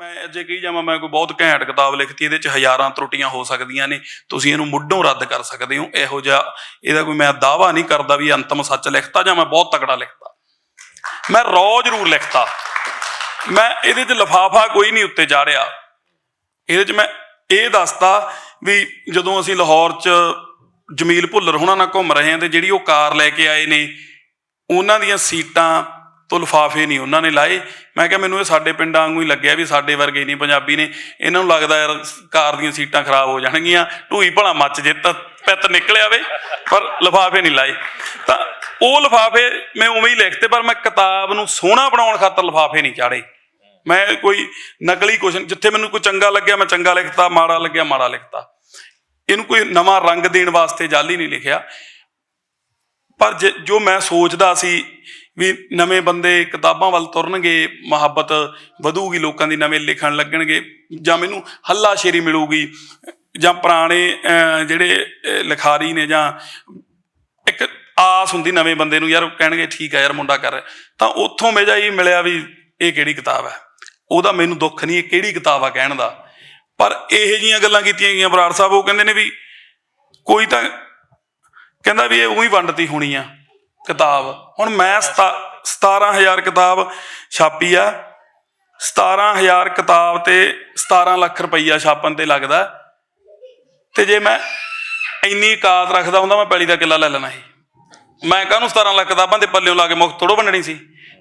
ਮੈਂ ਜੇ ਕਹੀ ਜਾਵਾਂ, ਮੈਂ ਕੋਈ ਬਹੁਤ ਘੈਂਟ ਕਿਤਾਬ ਲਿਖਤੀ, ਇਹਦੇ ਚ ਹਜ਼ਾਰਾਂ ਤਰੁੱਟੀਆਂ ਹੋ ਸਕਦੀਆਂ ਨੇ। ਤੁਸੀਂ ਇਹਨੂੰ ਮੁੱਢੋਂ ਰੱਦ ਕਰ ਸਕਦੇ ਹੋ। ਇਹੋ ਜਿਹਾ ਇਹਦਾ ਕੋਈ ਮੈਂ ਦਾਵਾ ਨਹੀਂ ਕਰਦਾ ਵੀ ਅੰਤਮ ਸੱਚ ਲਿਖਤਾ ਜਾਂ ਮੈਂ ਬਹੁਤ ਤਕੜਾ ਲਿਖਤਾ। ਮੈਂ ਰੋ ਜ਼ਰੂਰ ਲਿਖਤਾ। ਮੈਂ ਇਹਦੇ ਚ ਲਫਾਫਾ ਕੋਈ ਨਹੀਂ ਉੱਤੇ ਚਾੜਿਆ। ਇਹਦੇ ਚ ਮੈਂ ਇਹ ਦੱਸਤਾ ਵੀ ਜਦੋਂ ਅਸੀਂ ਲਾਹੌਰ ਚ ਜਮੀਲ ਭੁੱਲਰ ਹੁਣਾਂ ਨਾਲ ਘੁੰਮ ਰਹੇ ਹਾਂ ਤੇ ਜਿਹੜੀ ਉਹ ਕਾਰ ਲੈ ਕੇ ਆਏ ਨੇ, ਉਹਨਾਂ ਦੀਆਂ ਸੀਟਾਂ ਤੋਂ ਲਿਫਾਫੇ ਨਹੀਂ ਉਹਨਾਂ ਨੇ ਲਾਏ। ਮੈਂ ਕਿਹਾ ਮੈਨੂੰ ਇਹ ਸਾਡੇ ਪਿੰਡਾਂ ਵਾਂਗੂ ਹੀ ਲੱਗਿਆ ਵੀ ਸਾਡੇ ਵਰਗੇ ਨਹੀਂ ਪੰਜਾਬੀ ਨੇ। ਇਹਨਾਂ ਨੂੰ ਲੱਗਦਾ ਯਾਰ ਕਾਰ ਦੀਆਂ ਸੀਟਾਂ ਖਰਾਬ ਹੋ ਜਾਣਗੀਆਂ। ਢੂਈ ਭਲਾ ਮੱਚ ਜੇ ਤਾਂ ਪਿੱਤ ਨਿਕਲਿਆ ਵੇ ਪਰ ਲਿਫਾਫੇ ਨਹੀਂ ਲਾਏ। ਤਾਂ ਉਹ ਲਿਫਾਫੇ ਮੈਂ ਉਵੇਂ ਹੀ ਲਿਖਤੇ, ਪਰ ਮੈਂ ਕਿਤਾਬ ਨੂੰ ਸੋਹਣਾ ਬਣਾਉਣ ਖਾਤਰ ਲਿਫਾਫੇ ਨਹੀਂ ਚਾੜੇ। ਮੈਂ ਕੋਈ ਨਕਲੀ ਕੁਛ ਜਿੱਥੇ ਮੈਨੂੰ ਕੋਈ ਚੰਗਾ ਲੱਗਿਆ, ਮੈਂ ਚੰਗਾ ਲਿਖਤਾ, ਮਾੜਾ ਲੱਗਿਆ, ਮਾੜਾ ਲਿਖਤਾ। ਇਹਨੂੰ ਕੋਈ ਨਵਾਂ ਰੰਗ ਦੇਣ ਵਾਸਤੇ ਜਾਲੀ ਨਹੀਂ ਲਿਖਿਆ। ਪਰ ਜੇ- ਜੋ ਮੈਂ ਸੋਚਦਾ ਸੀ ਵੀ ਨਵੇਂ ਬੰਦੇ ਕਿਤਾਬਾਂ ਵੱਲ ਤੁਰਨਗੇ, ਮੁਹੱਬਤ ਵਧੂਗੀ, ਲੋਕਾਂ ਦੀ ਨਵੇਂ ਲਿਖਣ ਲੱਗਣਗੇ, ਜਾਂ ਮੈਨੂੰ ਹੱਲਾ ਸ਼ੇਰੀ ਮਿਲੂਗੀ, ਜਾਂ ਪੁਰਾਣੇ ਜਿਹੜੇ ਲਿਖਾਰੀ ਨੇ ਜਾਂ ਇੱਕ ਆਸ ਹੁੰਦੀ ਨਵੇਂ ਬੰਦੇ ਨੂੰ, ਯਾਰ ਕਹਿਣਗੇ, ਠੀਕ ਆ ਯਾਰ, ਮੁੰਡਾ ਕਰ। ਤਾਂ ਉੱਥੋਂ ਮੇਜਾ ਇਹ ਮਿਲਿਆ ਵੀ ਇਹ ਕਿਹੜੀ ਕਿਤਾਬ ਹੈ? ਉਹਦਾ ਮੈਨੂੰ ਦੁੱਖ ਨਹੀਂ, ਇਹ ਕਿਹੜੀ ਕਿਤਾਬ ਆ ਕਹਿਣ ਦਾ? ਪਰ ਇਹੋ ਜੀਆਂ ਗੱਲਾਂ ਕੀਤੀਆਂ ਗਈਆਂ, ਬਰਾੜ ਸਾਹਿਬ, ਉਹ ਕਹਿੰਦੇ ਨੇ ਵੀ ਕੋਈ ਤਾਂ ਕਹਿੰਦਾ ਵੀ ਇਹ ਉਹੀ ਵੰਡਤੀ ਹੋਣੀ ਆ। ਕਿਤਾਬ। ਹੁਣ ਮੈਂ ਸਤਾ- 17000 ਕਿਤਾਬ ਛਾਪੀ ਆ। 17000 ਕਿਤਾਬ ਤੇ 17 ਲੱਖ ਰੁਪਈਆ ਛਾਪਣ ਤੇ ਲੱਗਦਾ। ਤੇ ਜੇ ਮੈਂ ਇੰਨੀ ਕਾਤ ਰੱਖਦਾ ਹੁੰਦਾ, ਮੈਂ ਪੈਲੀ ਦਾ ਕਿੱਲਾ ਲੈ ਲੈਣਾ ਸੀ। ਮੈਂ ਕਾਹਨੂੰ 17 ਲੱਖ ਕਿਤਾਬਾਂ ਦੇ ਪੱਲਿਓ ਲਾ ਕੇ ਮੁਕਤ ਥੋੜੋ ਵੰਡਣੀ ਸੀ?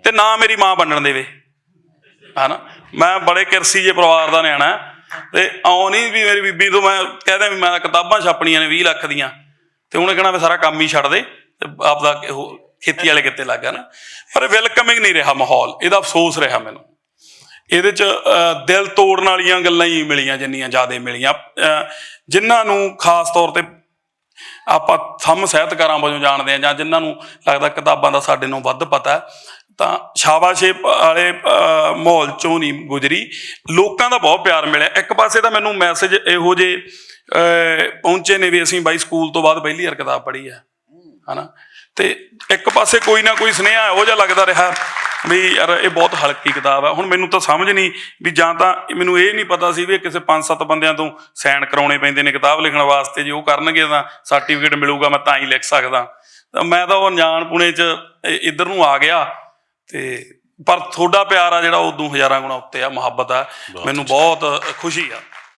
ਤੇ ਨਾ ਮੇਰੀ ਮਾਂ ਵੰਡਣ ਦੇਵੇ। ਹਨਾ? ਮੈਂ ਬੜੇ ਕਿਰਸੀ ਜੇ ਪਰਿਵਾਰ ਦਾ ਨਿਆਣਾ। ਤੇ ਆਉ ਨਹੀਂ ਵੀ ਮੇਰੀ ਬੀਬੀ ਤੋਂ ਮੈਂ ਕਹਦਾ ਵੀ ਮੈਂ ਕਿਤਾਬਾਂ ਛਾਪਣੀਆਂ ਨੇ 20 ਲੱਖ ਦੀਆਂ। ਤੇ ਉਹਨੇ ਕਹਿਣਾ ਵੀ ਸਾਰਾ ਕੰਮ ਹੀ ਛੱਡ ਦੇ। ਤੇ ਆਪਦਾ ਖੇਤੀ ਵਾਲੇ ਕਿੱਤੇ ਲੱਗ ਗਿਆ ਨਾ। ਪਰ ਵੈਲਕਮਿੰਗ ਨਹੀਂ ਰਿਹਾ ਮਾਹੌਲ, ਇਹਦਾ ਅਫਸੋਸ ਰਿਹਾ ਮੈਨੂੰ। ਇਹਦੇ ਚ ਦਿਲ ਤੋੜਨ ਵਾਲੀਆਂ ਗੱਲਾਂ ਹੀ ਮਿਲੀਆਂ, ਜਿੰਨੀਆਂ ਜ਼ਿਆਦਾ ਮਿਲੀਆਂ। ਜਿਨ੍ਹਾਂ ਨੂੰ ਖਾਸ ਤੌਰ ਤੇ ਆਪਾਂ ਥੰਮ ਸਾਹਿਤਕਾਰਾਂ ਵਜੋਂ ਜਾਣਦੇ ਆ ਜਾਂ ਜਿਨ੍ਹਾਂ ਨੂੰ ਲੱਗਦਾ ਕਿਤਾਬਾਂ ਦਾ ਸਾਡੇ ਨੂੰ ਵੱਧ ਪਤਾ ਤਾਂ ਸ਼ਾਬਾਸ਼ੇ ਵਾਲੇ ਮਾਹੌਲ ਚੋਂ ਨਹੀਂ ਗੁਜਰੀ। ਲੋਕਾਂ ਦਾ ਬਹੁਤ ਪਿਆਰ ਮਿਲਿਆ। ਇੱਕ ਪਾਸੇ ਤਾਂ ਮੈਨੂੰ ਮੈਸੇਜ ਇਹੋ ਜੇ ਪਹੁੰਚੇ ਨੇ ਵੀ ਅਸੀਂ ਬਾਈ ਸਕੂਲ ਤੋਂ ਬਾਅਦ ਪਹਿਲੀ ਵਾਰ ਕਿਤਾਬ ਪੜ੍ਹੀ ਹੈ। ਹਨਾ? ਤੇ ਇੱਕ ਪਾਸੇ ਕੋਈ ਨਾ ਕੋਈ ਸੁਨੇਹਾ ਇਹੋ ਜਿਹਾ ਲੱਗਦਾ ਰਿਹਾ ਵੀ ਯਾਰ ਇਹ ਬਹੁਤ ਹਲਕੀ ਕਿਤਾਬ ਹੈ ਹੁਣ ਮੈਨੂੰ ਤਾਂ ਸਮਝ ਨਹੀਂ ਵੀ ਜਾਂ ਤਾਂ ਮੈਨੂੰ ਇਹ ਨਹੀਂ ਪਤਾ ਸੀ ਵੀ ਕਿਸੇ ਪੰਜ ਸੱਤ ਬੰਦਿਆਂ ਤੋਂ ਸਾਈਨ ਕਰਾਉਣੇ ਪੈਂਦੇ ਨੇ ਕਿਤਾਬ ਲਿਖਣ ਵਾਸਤੇ। ਜੇ ਉਹ ਕਰਨਗੇ ਤਾਂ ਸਰਟੀਫਿਕੇਟ ਮਿਲੂਗਾ ਮੈਂ ਤਾਂ ਹੀ ਲਿਖ ਸਕਦਾ। ਤਾਂ ਮੈਂ ਤਾਂ ਉਹ ਅਣਜਾਣ ਪੁਣੇ ਚ ਇੱਧਰ ਨੂੰ ਆ ਗਿਆ ਤੇ ਪਰ ਤੁਹਾਡਾ ਪਿਆਰ ਆ ਜਿਹੜਾ ਉਦੋਂ ਹਜ਼ਾਰਾਂ ਗੁਣਾ ਉੱਤੇ ਆ ਮੁਹੱਬਤ ਆ। ਮੈਨੂੰ ਬਹੁਤ ਖੁਸ਼ੀ ਆ।